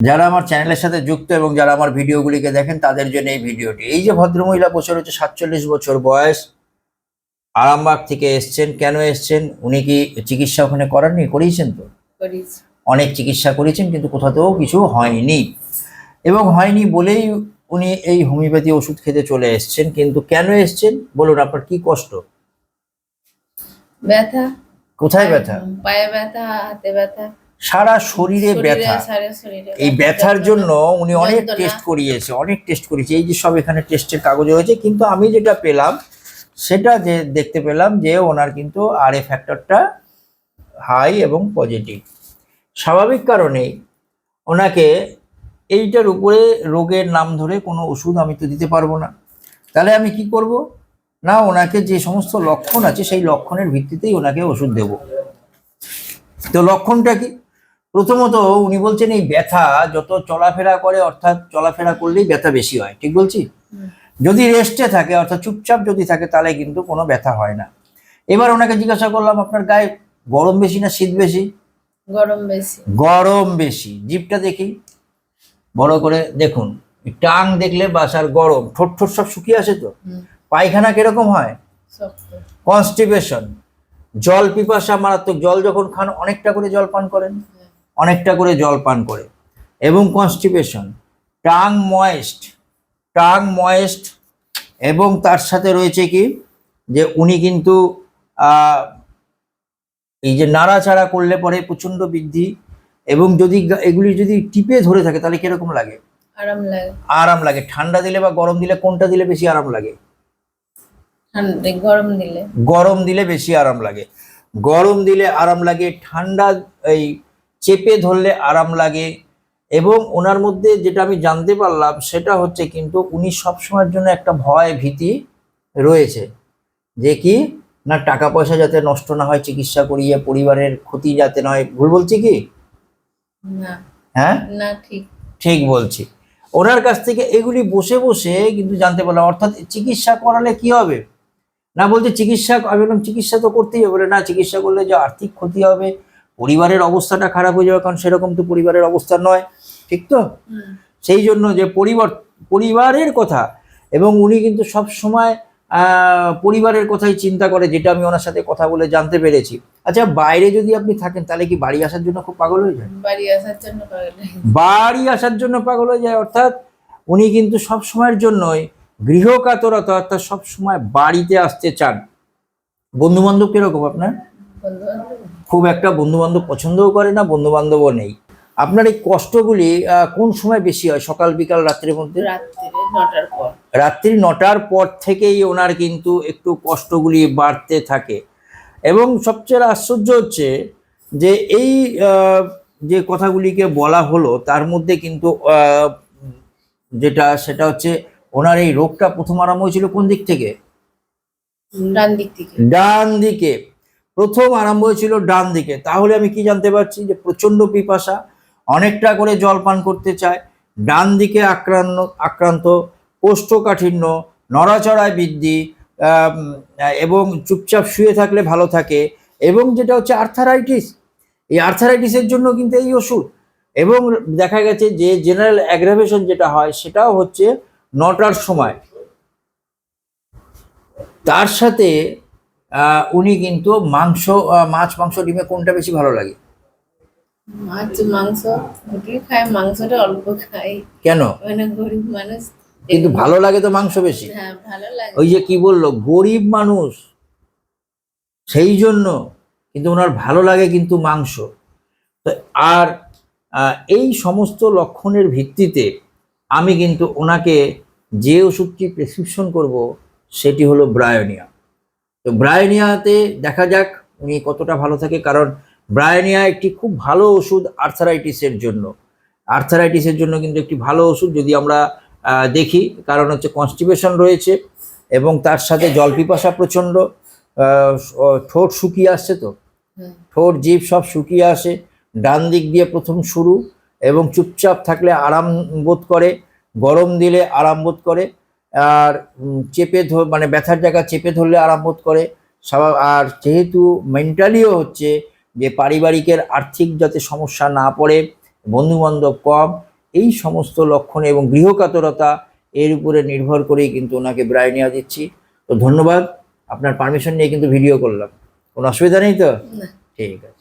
যারা আমার চ্যানেলের সাথে যুক্ত এবং যারা আমার ভিডিওগুলিকে দেখেন তাদের জন্য এই ভিডিওটি। এই যে ভদ্রমহিলা বছর হচ্ছে সাতচল্লিশ বছর বয়স আরামবাগ থেকে এসছেন। কেন এসছেন? উনি কি চিকিৎসা ওখানে করাননি? করিয়েছেন তো? অনেক চিকিৎসা করেছেন কিন্তু কোথাতেও কিছু হয়নি। এবং হয়নি বলেই উনি এই হোমিওপ্যাথি ওষুধ খেতে চলে এসছেন কিন্তু কেন এসছেন? বলুন আপনার কি কষ্ট? ব্যথা। কোথায় ব্যথা? পায়ে ব্যথা হাতে ব্যথা। সারা শরীরে ব্যথা। এই ব্যথার জন্য উনি অনেক টেস্ট করিয়েছে অনেক টেস্ট করিয়েছে। এই যে সব এখানে টেস্টের কাগজ রয়েছে কিন্তু আমি যেটা পেলাম সেটা যে দেখতে পেলাম যে ওনার কিন্তু আর এ ফ্যাক্টরটা হাই এবং পজিটিভ স্বাভাবিক কারণেই ওনাকে এইটার উপরে রোগের নাম ধরে কোনো ওষুধ আমি তো দিতে পারব না। তাহলে আমি কি করব? না ওনাকে যে সমস্ত লক্ষণ আছে সেই লক্ষণের ভিত্তিতেই ওনাকে ওষুধ দেব। তো লক্ষণটা কি? প্রথমত উনি বলছেন এই ব্যথা যত চলাফেরা করে অর্থাৎ চলাফেরা করলেই ব্যথা বেশি হয়। ঠিক বলছি? যদি রেস্টে থাকে অর্থাৎ চুপচাপ যদি থাকে তাহলে কিন্তু কোনো ব্যথা হয় না। এবার ওনাকে জিজ্ঞাসা করলাম আপনার গায়ে গরম বেশি না শীত বেশি? গরম বেশি। গরম বেশি। জিভটা দেখি। বড় করে দেখুন টাং দেখলে বাসার গরম ঠোঁট ঠোঁট সব শুকিয়ে আসে তো? পায়খানা কীরকম হয়? কনস্টিপেশন। জল পিপাসা মারাত্মক। জল যখন খান অনেকটা করে জল পান করেন। অনেকটা করে জল পান করে। এবং constipation tongue moist tongue moist এবং তার সাথে রয়েছে কি যে উনি কিন্তু এই যে নাড়াচাড়া করলে পরে প্রচণ্ড বৃদ্ধি এবং যদি এগুলি যদি টিপে ধরে থাকে তাহলে কীরকম লাগে? আরাম লাগে। আরাম লাগে। ঠান্ডা দিলে বা গরম দিলে কোনটা দিলে বেশি আরাম লাগে? গরম দিলে। গরম দিলে বেশি আরাম লাগে। গরম দিলে আরাম লাগে। ঠান্ডা এই চেপে ধরলে আরাম লাগে। এবং ওনার মধ্যে যেটা আমি জানতে পারলাম সেটা হচ্ছে কিন্তু উনি সবসময়ের জন্য একটা ভয় ভীতি রয়েছে। যে কি না টাকা পয়সা যাতে নষ্ট না হয় চিকিৎসা করিয়ে পরিবারের ক্ষতি যাতে নয় ভুল বলছি কি? না। হ্যাঁ? না ঠিক। ঠিক বলছি। ওনার কাছ থেকে এগুলি বসে বসে কিন্তু জানতে পারলাম অর্থাৎ চিকিৎসা করালে কি হবে? না বলছে চিকিৎসা আমি বললাম চিকিৎসা তো করতেই হবে। না চিকিৎসা করলে যে আর্থিক ক্ষতি হবে পরিবারের অবস্থাটা খারাপ হয়ে যাবে কারণ সেরকম তো পরিবারের অবস্থা নয়। ঠিক তো? সেই জন্য যে পরিবার পরিবারের কথা এবং উনি কিন্তু সব সময় আহ, পরিবারের কথাই চিন্তা করে যেটা আমি ওনার সাথে কথা বলে জানতে পেরেছি। আচ্ছা বাইরে যদি আপনি থাকেন তাহলে কি বাড়ি আসার জন্য খুব পাগল হয়ে যায়? বাড়ি আসার জন্য পাগল বাড়ি আসার জন্য পাগল হয়ে যায় অর্থাৎ উনি কিন্তু সব সময়ের জন্যই গৃহকাতরতা অর্থাৎ সব সময় বাড়িতে আসতে চান। বন্ধু বান্ধব কীরকম আপনার? খুব একটা বন্ধু বান্ধব পছন্দও করে না বন্ধু বান্ধবও নেই। আপনার এই কষ্টগুলি কোন সময় বেশি হয়? সকাল বিকাল রাত্রের মধ্যে? রাত্রি নটার পর। থেকেই ওনার কিন্তু একটু কষ্টগুলি বাড়তে থাকে। এবং সবচেয়ে আশ্চর্য হচ্ছে যে এই যে কথাগুলিকে বলা হলো তার মধ্যে কিন্তু যেটা সেটা হচ্ছে ওনার এই রোগটা প্রথম আরম্ভ হয়েছিল কোন দিক থেকে? ডান দিক থেকে। ডান দিকে। প্রথম আরম্ভ হয়েছিল ডান দিকে। তাহলে আমি কি জানতে পারছি যে প্রচণ্ড পিপাসা, অনেকটা করে জল পান করতে চায়, ডান দিকে আক্রান্ত আক্রান্ত, কোষ্ঠকাঠিন্য, নড়াচড়ায় বৃদ্ধি এবং চুপচাপ শুয়ে থাকলে ভালো থাকে, এবং যেটা হচ্ছে আর্থারাইটিস, এই আর্থারাইটিসের জন্য কিন্তু এই ওষুধ। এবং দেখা গেছে যে জেনারেল অ্যাগ্রাভেশন যেটা হয়, সেটাও হচ্ছে নটার সময়। তার সাথে উনি কিন্তু মাংস মাছ মাংস ডিমে কোনটা বেশি ভালো লাগে? মাছ মাংস ওটি খায় মাংসটা অল্প খাই। কেন? মানে গরিব মানুষ কিন্তু ভালো লাগে তো মাংস বেশি। হ্যাঁ ভালো লাগে। ওই যে কি বলল? গরিব মানুষ। সেই জন্য কিন্তু ওনার ভালো লাগে কিন্তু মাংস। আর এই সমস্ত লক্ষণের ভিত্তিতে আমি কিন্তু ওনাকে যে ওষুধটি প্রেসক্রিপশন করব সেটি হলো ব্রায়োনিয়া। তো ব্রায়োনিয়াতে দেখা যাক উনি কতটা ভালো থাকে কারণ ব্রায়োনিয়া একটি খুব ভালো ওষুধ আর্থারাইটিসের জন্য। আর্থারাইটিসের জন্য কিন্তু একটি ভালো ওষুধ যদি আমরা দেখি কারণ হচ্ছে কনস্টিপেশন রয়েছে এবং তার সাথে জল পিপাসা প্রচণ্ড ঠোঁট শুকিয়ে আসছে তো। ঠোঁট জিভ সব শুকিয়ে আসে ডান দিক দিয়ে প্রথম শুরু এবং চুপচাপ থাকলে আরাম বোধ করে গরম দিলে আরাম বোধ করে আর চেপে ধর মানে ব্যথার জায়গা চেপে ধরলে আরাম বোধ করে। স্বাভাব আর যেহেতু মেন্টালিও হচ্ছে যে পারিবারিকের আর্থিক যাতে সমস্যা না পড়ে বন্ধু বান্ধব কম এই সমস্ত লক্ষণ এবং গৃহকাতরতা এর উপরে নির্ভর করেই কিন্তু ওনাকে ব্রায় নেওয়া দিচ্ছি। তো ধন্যবাদ আপনার পারমিশন নিয়ে কিন্তু ভিডিও করলাম। কোনো অসুবিধা নেই তো? ঠিক আছে।